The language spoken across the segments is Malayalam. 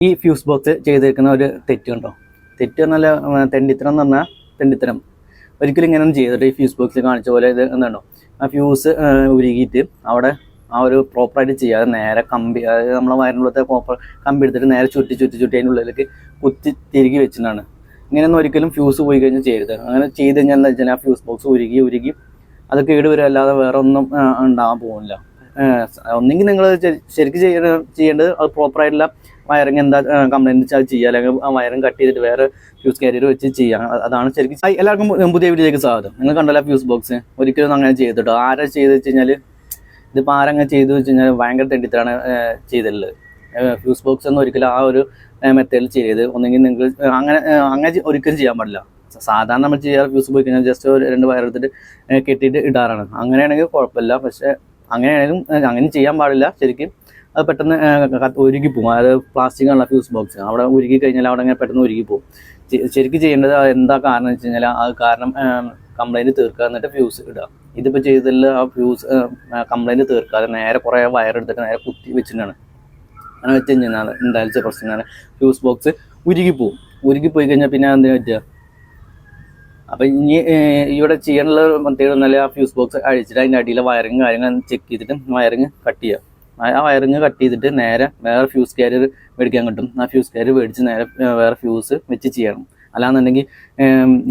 ഈ ഫ്യൂസ് ബോക്സ് ചെയ്തേക്കുന്ന ഒരു തെറ്റ് കണ്ടോ? തെറ്റ് എന്നല്ല തെണ്ടിത്തരം എന്ന് പറഞ്ഞാൽ തെണ്ടിത്തരം. ഒരിക്കലും ഇങ്ങനെ ഒന്നും ചെയ്തിട്ട് ഈ ഫ്യൂസ് ബോക്സിൽ കാണിച്ച പോലെ ഇത് എന്താണോ ആ ഫ്യൂസ് ഉരുകിയിട്ട് അവിടെ ആ ഒരു പ്രോപ്പറായിട്ട് ചെയ്യാതെ നേരെ കമ്പി അതായത് നമ്മളെ വയറിനുള്ളത്തെ പ്രോപ്പർ കമ്പി എടുത്തിട്ട് നേരെ ചുറ്റി ചുറ്റി ചുറ്റി അതിന്റെ ഉള്ളിലേക്ക് കുത്തി തിരികെ വെച്ചിട്ടാണ്. ഇങ്ങനെയൊന്നും ഒരിക്കലും ഫ്യൂസ് പോയി കഴിഞ്ഞാൽ ചെയ്യരുത്. അങ്ങനെ ചെയ്ത് കഴിഞ്ഞാൽ എന്താ വെച്ചാൽ ആ ഫ്യൂസ് ബോക്സ് ഉരുകി ഉരുകി അത് കേട് വരും അല്ലാതെ വേറെ ഒന്നും ഉണ്ടാകാൻ പോകുന്നില്ല. ഒന്നെങ്കിൽ നിങ്ങൾ ശരിക്കും ചെയ്യേണ്ട ചെയ്യേണ്ടത് അത് പ്രോപ്പറായിട്ടുള്ള വയറിങ് എന്താ കംപ്ലൈന്റ് വെച്ചാൽ ചെയ്യുക അല്ലെങ്കിൽ ആ വയറിങ് കട്ട് ചെയ്തിട്ട് വേറെ ഫ്യൂസ് കാരിയർ വെച്ച് ചെയ്യാം. അതാണ് ശരിക്കും. എല്ലാവർക്കും പുതിയ വീഡിയോയിലേക്ക് സ്വാഗതം. നിങ്ങൾ കണ്ടല്ലോ ഫ്യൂസ് ബോക്സ് ഒരിക്കലും അങ്ങനെ ചെയ്തിട്ടോ ആരാ ചെയ്ത് വെച്ച് കഴിഞ്ഞാൽ ഇതിപ്പോൾ ആരങ്ങനെ ചെയ്തു വെച്ച് കഴിഞ്ഞാൽ ഭയങ്കര തെണ്ടിത്തരാണ് ചെയ്തിട്ടുള്ളത് ഫ്യൂസ് ബോക്സ് ഒന്നും ഒരിക്കലും ആ ഒരു മെത്തേഡിൽ ചെയ്ത് ഒന്നെങ്കിൽ നിങ്ങൾ അങ്ങനെ അങ്ങനെ ഒരിക്കലും ചെയ്യാൻ പാടില്ല. സാധാരണ നമ്മൾ ചെയ്യാറ് ഫ്യൂസ് ബോക്സ് കഴിഞ്ഞാൽ ജസ്റ്റ് ഒരു രണ്ട് വയർ എടുത്തിട്ട് കെട്ടിയിട്ട് ഇടാറാണ്. അങ്ങനെയാണെങ്കിൽ കുഴപ്പമില്ല. പക്ഷേ അങ്ങനെയാണെങ്കിലും അങ്ങനെ ചെയ്യാൻ പാടില്ല ശരിക്കും. അത് പെട്ടെന്ന് ഉരുകി പോകും അതായത് പ്ലാസ്റ്റിക് ഉള്ള ഫ്യൂസ് ബോക്സ് അവിടെ ഉരുകി കഴിഞ്ഞാൽ അവിടെ അങ്ങനെ പെട്ടെന്ന് ഉരുകി പോകും ശരിക്കും ചെയ്യേണ്ടത് എന്താ കാരണം വെച്ച് കഴിഞ്ഞാൽ അത് കാരണം കംപ്ലൈന്റ് തീർക്കുക എന്നിട്ട് ഫ്യൂസ് ഇടുക. ഇതിപ്പോൾ ചെയ്തതിൽ ആ ഫ്യൂസ് കംപ്ലൈന്റ് തീർക്കാതെ നേരെ കുറേ വയർ എടുത്തിട്ട് നേരെ കുത്തി വെച്ചിട്ടാണ്. അങ്ങനെ വെച്ച് കഴിഞ്ഞാൽ ഉണ്ടായ പ്രശ്നമാണ് ഫ്യൂസ് ബോക്സ് ഉരുകി പോകും ഉരുകി പോയി കഴിഞ്ഞാൽ പിന്നെ എന്തിനാ പറ്റുക? അപ്പം ഇനി ഇവിടെ ചെയ്യാനുള്ള പ്രത്യേകത എന്നാൽ ആ ഫ്യൂസ് ബോക്സ് അഴിച്ചിട്ട് അതിന്റെ അടിയിലെ വയറിങ് കാര്യങ്ങൾ ചെക്ക് ചെയ്തിട്ട് വയറിങ് കട്ട് ചെയ്യുക ആ- വയറിങ് കട്ട് ചെയ്തിട്ട് നേരെ വേറെ ഫ്യൂസ് കാരിയർ മേടിക്കാൻ കിട്ടും. ആ ഫ്യൂസ് കാരിയർ മേടിച്ച് നേരെ വേറെ ഫ്യൂസ് വെച്ച് ചെയ്യണം. അല്ലാന്നുണ്ടെങ്കിൽ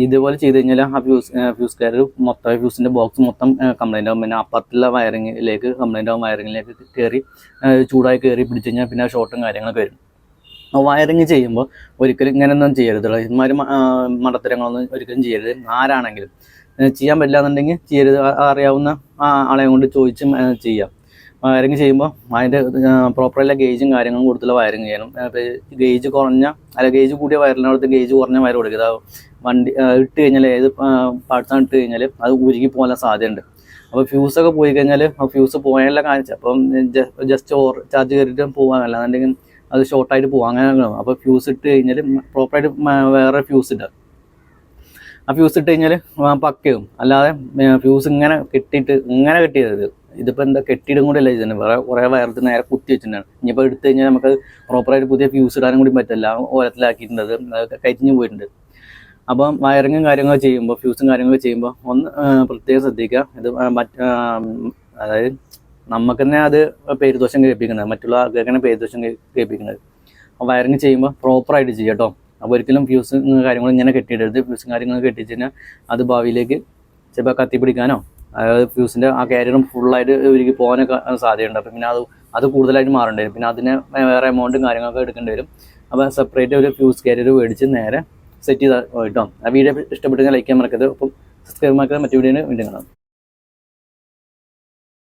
ഇതുപോലെ ചെയ്ത് കഴിഞ്ഞാൽ ആ ഫ്യൂസ് ഫ്യൂസ് കാരിയർ മൊത്തം ഫ്യൂസിന്റെ ബോക്സ് മൊത്തം കംപ്ലൈന്റ് ആവും. പിന്നെ അപ്പുറത്തുള്ള വയറിങ്ങിലേക്ക് കംപ്ലൈന്റ് ആവും. വയറിങ്ങിലേക്ക് കയറി ചൂടായി കയറി പിടിച്ചു കഴിഞ്ഞാൽ പിന്നെ ഷോർട്ടും കാര്യങ്ങളൊക്കെ വരും. വയറിങ് ചെയ്യുമ്പോൾ ഒരിക്കലും ഇങ്ങനെയൊന്നും ചെയ്യരുത്. ഇമാര് മടത്തരങ്ങളൊന്നും ഒരിക്കലും ചെയ്യരുത്. ആരാണെങ്കിലും ചെയ്യാൻ പറ്റില്ല എന്നുണ്ടെങ്കിൽ ചെയ്യരുത് അറിയാവുന്ന ആളെ കൊണ്ട് ചോദിച്ചും ചെയ്യാം. വയറിങ് ചെയ്യുമ്പോൾ അതിന്റെ പ്രോപ്പറായിട്ടുള്ള ഗേജും കാര്യങ്ങളും കൊടുത്തുള്ള വയറിങ് ചെയ്യണം. ഗേജ് കുറഞ്ഞ അല്ല ഗേജ് കൂടിയ വയറിനടുത്ത് ഗേജ് കുറഞ്ഞ വയർ കൊടുക്കുക. വണ്ടി ഇട്ട് കഴിഞ്ഞാൽ ഏത് പാർട്സാണ് ഇട്ട് കഴിഞ്ഞാൽ അത് ഉരുകി പോകാൻ സാധ്യതയുണ്ട്. അപ്പോൾ ഫ്യൂസൊക്കെ പോയി കഴിഞ്ഞാൽ ആ ഫ്യൂസ് പോയാലുള്ള കാണിച്ച അപ്പം ജസ്റ്റ് ഓർ ചാർജ് കയറിയിട്ട് പോകാൻ അല്ലാന്നുണ്ടെങ്കിൽ അത് ഷോർട്ടായിട്ട് പോകാം അങ്ങനെ അപ്പോൾ ഫ്യൂസ് ഇട്ട് കഴിഞ്ഞാൽ പ്രോപ്പറായിട്ട് വേറെ ഫ്യൂസ് ഇടുക. ആ ഫ്യൂസ് ഇട്ട് കഴിഞ്ഞാൽ പക്കയും അല്ലാതെ ഫ്യൂസ് ഇങ്ങനെ കെട്ടിയിട്ട് ഇങ്ങനെ കെട്ടിയത് ഇതിപ്പോൾ എന്താ കെട്ടിയിടും കൂടെ അല്ല ഇതിന് വേറെ കുറേ വയറത്ത് നേരെ കുത്തി വെച്ചിട്ടുണ്ടാണ് ഇനിയിപ്പോൾ എടുത്തു കഴിഞ്ഞാൽ നമുക്ക് പ്രോപ്പറായിട്ട് പുതിയ ഫ്യൂസ് ഇടാനും കൂടി പറ്റില്ല. ഓരത്തിലാക്കിയിട്ടുണ്ട് അത് കരിഞ്ഞു പോയിട്ടുണ്ട്. അപ്പം വയറിങ്ങും കാര്യങ്ങളൊക്കെ ചെയ്യുമ്പോൾ ഫ്യൂസും കാര്യങ്ങളൊക്കെ ചെയ്യുമ്പോൾ ഒന്ന് പ്രത്യേകം ശ്രദ്ധിക്കുക. ഇത് മറ്റ് അതായത് നമുക്ക് തന്നെ അത് പേരുദോഷം കേൾപ്പിക്കുന്നത്. മറ്റുള്ള ആൾക്കാർക്കാണ് പേരുദോഷം കേൾപ്പിക്കുന്നത്. വയറിങ് ചെയ്യുമ്പോൾ പ്രോപ്പറായിട്ട് ചെയ്യുക കേട്ടോ അപ്പോൾ ഒരിക്കലും ഫ്യൂസും കാര്യങ്ങളും ഇങ്ങനെ കെട്ടിയിടരുത്. ഫ്യൂസും കാര്യങ്ങളും കെട്ടിച്ച് കഴിഞ്ഞാൽ അത് ഭാവിയിലേക്ക് ചിലപ്പോൾ കത്തിപ്പിടിക്കാനോ അതായത് ഫ്യൂസിന്റെ ആ കാരിയറും ഫുള്ളായിട്ട് ഒരുക്കി പോകാനൊക്കെ സാധ്യതയുണ്ട്. അപ്പം പിന്നെ അത് അത് കൂടുതലായിട്ട് മാറേണ്ടി വരും. പിന്നെ അതിന് വേറെ എമൗണ്ടും കാര്യങ്ങളൊക്കെ എടുക്കേണ്ടി വരും. അപ്പോൾ സെപ്പറേറ്റ് ഒരു ഫ്യൂസ് കാരിയർ മേടിച്ച് നേരെ സെറ്റ് ചെയ്താൽ കേട്ടോ ആ വീഡിയോ ഇഷ്ടപ്പെട്ടെങ്കിൽ ലൈക്ക് ചെയ്യാൻ മറക്കരുത്. അപ്പം സബ്സ്ക്രൈബ് മറക്കരുത്. മറ്റു വീഡിയോയിൽ വീണ്ടും കാണാം.